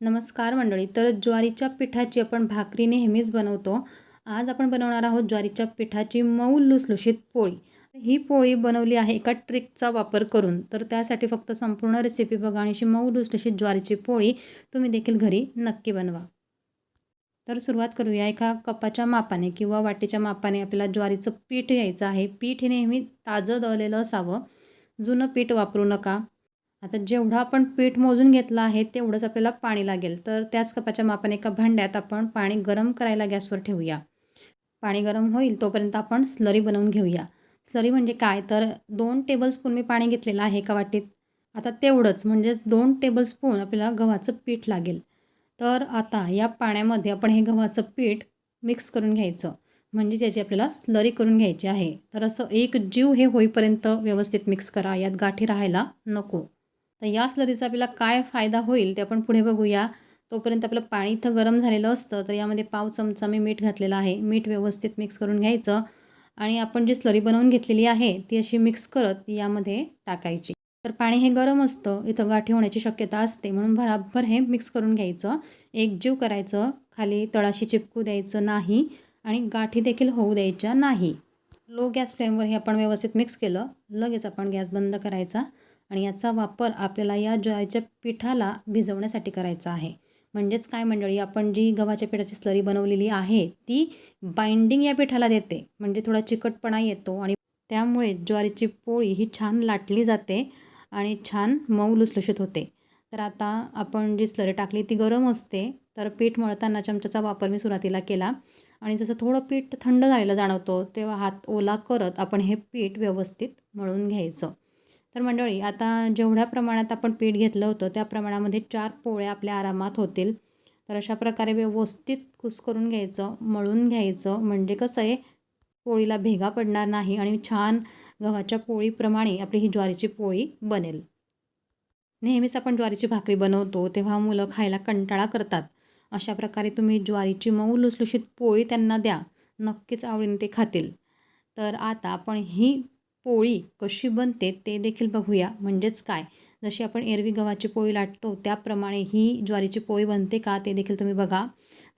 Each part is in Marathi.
नमस्कार मंडळी तर ज्वारीच्या पिठाची आपण भाकरी नेहमीच बनवतो. आज आपण बनवणार आहोत ज्वारीच्या पिठाची मऊ लुसलुशीत पोळी. ही पोळी बनवली आहे एका ट्रिकचा वापर करून. तर त्यासाठी फक्त संपूर्ण रेसिपी बघा आणि अशी मऊ लुसलुशीत ज्वारीची पोळी तुम्ही देखील घरी नक्की बनवा. तर सुरुवात करूया. एका कपाच्या मापाने किंवा वाटेच्या मापाने आपल्याला ज्वारीचं पीठ घ्यायचं आहे. पीठ हे नेहमी ताजं दळलेलं असावं. जुनं पीठ वापरू नका. आता जेवढं आपण पीठ मोजून घेतलं आहे तेवढंच आपल्याला पाणी लागेल. तर त्याच कपाच्या मापाने एका भांड्यात आपण पाणी गरम करायला गॅसवर ठेवूया. पाणी गरम होईल तोपर्यंत आपण स्लरी बनवून घेऊया. स्लरी म्हणजे काय? तर दोन टेबलस्पून मी पाणी घेतलेलं आहे एका वाटीत. आता तेवढंच म्हणजेच दोन टेबलस्पून आपल्याला गव्हाचं पीठ लागेल. तर आता या पाण्यामध्ये आपण हे गव्हाचं पीठ मिक्स करून घ्यायचं. म्हणजे याची आपल्याला स्लरी करून घ्यायची आहे. तर असं एक जीव हे होईपर्यंत व्यवस्थित मिक्स करा यात गाठी राहायला नको. तर या स्लरीचा आपल्याला काय फायदा होईल ते आपण पुढे बघूया. तोपर्यंत आपलं पाणी इथं गरम झालेलं असतं तर यामध्ये पाव चमचा मी मीठ घातलेलं आहे. मीठ व्यवस्थित मिक्स करून घ्यायचं आणि आपण जी स्लरी बनवून घेतलेली आहे ती अशी मिक्स करत यामध्ये टाकायची. तर पाणी हे गरम असतं इथं गाठी होण्याची शक्यता असते म्हणून भराभर हे मिक्स करून घ्यायचं. एकजीव करायचं खाली तळाशी चिपकू द्यायचं नाही आणि गाठी देखील होऊ द्यायच्या नाही. लो गॅस फ्लेमवर हे आपण व्यवस्थित मिक्स केलं लगेच आपण गॅस बंद करायचा. आणि याचा वापर आपल्याला या ज्वारीच्या पिठाला भिजवण्यासाठी करायचा आहे. म्हणजेच काय मंडळी आपण जी गव्हाच्या पिठाची स्लरी बनवलेली आहे ती बाइंडिंग या पिठाला देते. म्हणजे थोडा चिकटपणा येतो आणि त्यामुळे ज्वारीची पोळी ही छान लाटली जाते आणि छान मऊ लुसलुशीत होते. तर आता आपण जी स्लरी टाकली ती गरम असते तर पीठ मळताना चमच्याचा वापर मी सुरुवातीला केला. आणि जसं थोडं पीठ थंड झालेलं जाणवतो तेव्हा हात ओला करत आपण हे पीठ व्यवस्थित मळून घ्यायचं. तर मंडळी आता जेवढ्या प्रमाणात आपण पीठ घेतलं होतं त्या प्रमाणामध्ये चार पोळ्या आपल्या आरामात होतील. तर अशा प्रकारे व्यवस्थित कुस करून घ्यायचं मळून घ्यायचं. म्हणजे कसं आहे पोळीला भेगा पडणार नाही आणि छान गव्हाच्या पोळीप्रमाणे आपली ही ज्वारीची पोळी बनेल. नेहमीच आपण ज्वारीची भाकरी बनवतो तेव्हा मुलं खायला कंटाळा करतात. अशा प्रकारे तुम्ही ज्वारीची मऊ लुसलुशीत पोळी त्यांना द्या नक्कीच आवडीने ते खातील. तर आता आपण ही पोळी कशी बनते ते देखील बघूया. म्हणजेच काय? जशी आपण एरवी गव्हाची पोळी लाटतो त्याप्रमाणे ही ज्वारीची पोळी बनते का ते देखील तुम्ही बघा.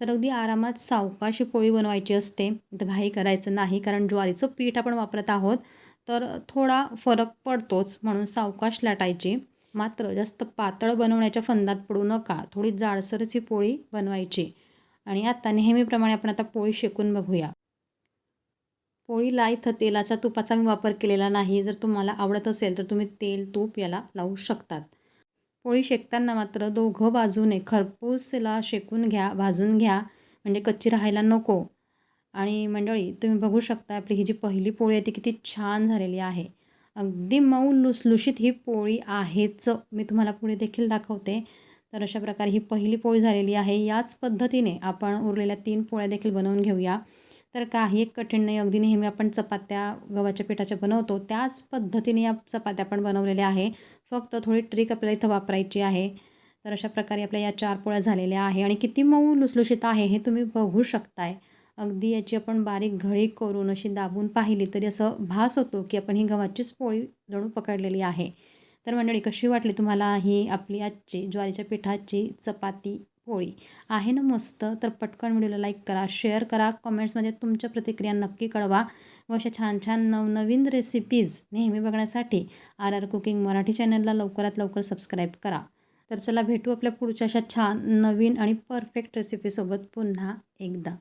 तर अगदी आरामात सावकाशी पोळी बनवायची असते. तर घाई करायचं नाही कारण ज्वारीचं पीठ आपण वापरत आहोत. तर थोडा फरक पडतोच म्हणून सावकाश लाटायची. मात्र जास्त पातळ बनवण्याच्या फंदात पडू नका. थोडी जाडसरच ही पोळी बनवायची. आणि आता नेहमीप्रमाणे आपण आता पोळी शेकून बघूया. पोळीला इथं तेलाचा तुपाचा मी वापर केलेला नाही. जर तुम्हाला आवडत असेल तर तुम्ही तेल तूप याला लावू शकतात. पोळी शेकताना मात्र दोघं बाजूने खरपूसला शेकून घ्या भाजून घ्या. म्हणजे कच्ची राहायला नको. आणि मंडळी तुम्ही बघू शकता आपली ही जी पहिली पोळी आहे ती किती छान झालेली आहे. अगदी मऊ लुसलुशीत ही पोळी आहेच. मी तुम्हाला पुढे देखील दाखवते. तर अशा प्रकारे ही पहिली पोळी झालेली आहे. याच पद्धतीने आपण उरलेल्या तीन पोळ्या देखील बनवून घेऊया. तर काही एक कठीण नाही. अगदी नेहमी आपण चपात्या गव्हाच्या पिठाच्या बनवतो. त्याच पद्धतीने या चपात्या आपण बनवलेल्या आहे. फक्त थोडी ट्रिक आपल्याला इथं वापरायची आहे. तर अशा प्रकारे आपल्या या चार पोळ्या झालेल्या आहे. आणि किती मऊ लुसलुशीत आहे हे तुम्ही बघू शकताय. अगदी याची आपण बारीक घळी करून अशी दाबून पाहिली तरी असं भास होतो की आपण ही गव्हाचीच पोळी जणू पकडलेली आहे. तर मंडळी कशी वाटली तुम्हाला ही आपली आजची ज्वारीच्या पिठाची चपाती? होळी आहे ना मस्त? तर पटकन व्हिडिओला लाईक करा शेअर करा कमेंट्समध्ये तुमच्या प्रतिक्रिया नक्की कळवा. व अशा छान छान नवनवीन रेसिपीज नेहमी बघण्यासाठी आर आर कुकिंग मराठी चॅनलला लवकरात लवकर सबस्क्राईब करा. तर चला भेटू आपल्या पुढच्या अशा छान नवीन आणि परफेक्ट रेसिपीसोबत पुन्हा एकदा.